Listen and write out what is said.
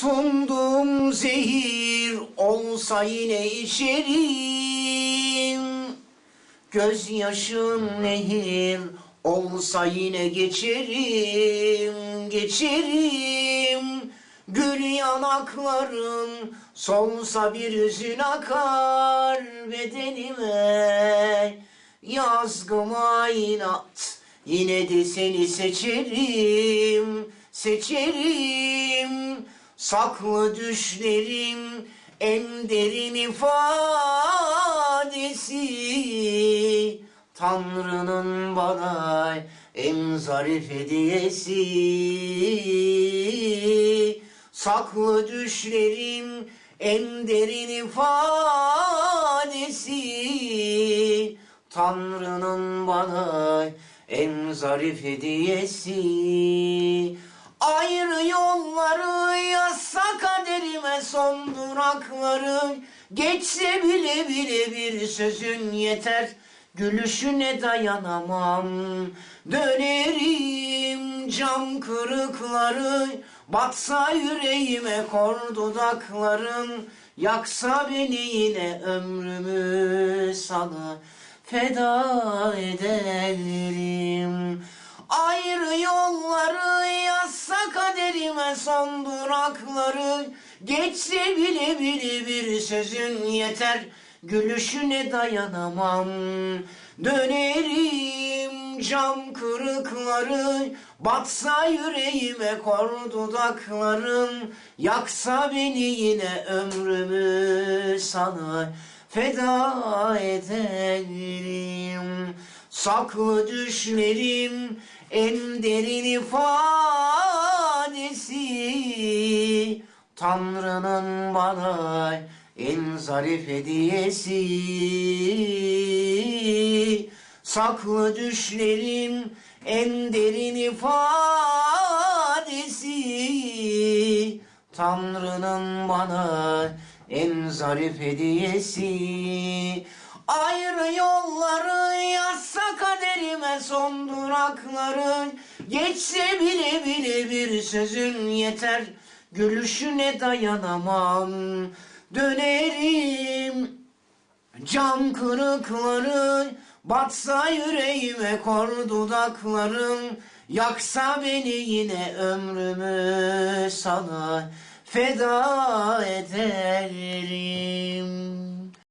Tundum zehir olsa yine içerim. Gözyaşın nehir olsa yine geçerim Geçerim. Gül yanakların solsa bir hüzün akar bedenime. Yazgıma inat yine de seni seçerim Seçerim saklı düşlerim en derin ifadesi. Tanrı'nın bana en zarif hediyesi. Saklı düşlerim en derin ifadesi. Tanrı'nın bana en zarif hediyesi. Ayrı yazsa kaderime son durakları Geçse bile bile bir sözün yeter. Gülüşüne dayanamam. Dönerim cam kırıkları. Batsa yüreğime kor dudakların Yaksa beni yine ömrümü sana feda ederim kaderime son durakları. Geçse bile bile bir sözün yeter. Gülüşüne dayanamam. Dönerim cam kırıkları. Batsa yüreğime kor dudakların Yaksa beni yine ömrümü sana feda ederim. Saklı düşlerim en derin ifadesi Tanrı'nın bana en zarif hediyesi. Saklı düşlerim en derin ifadesi. Tanrı'nın bana en zarif hediyesi. Ayrı yolları yazsa kaderime son durakları Geçse bile bile bir sözün yeter Gülüşüne dayanamam? Dönerim. Cam kırıkları Batsa yüreğime kor dudakların Yaksa beni yine ömrümü sana feda ederim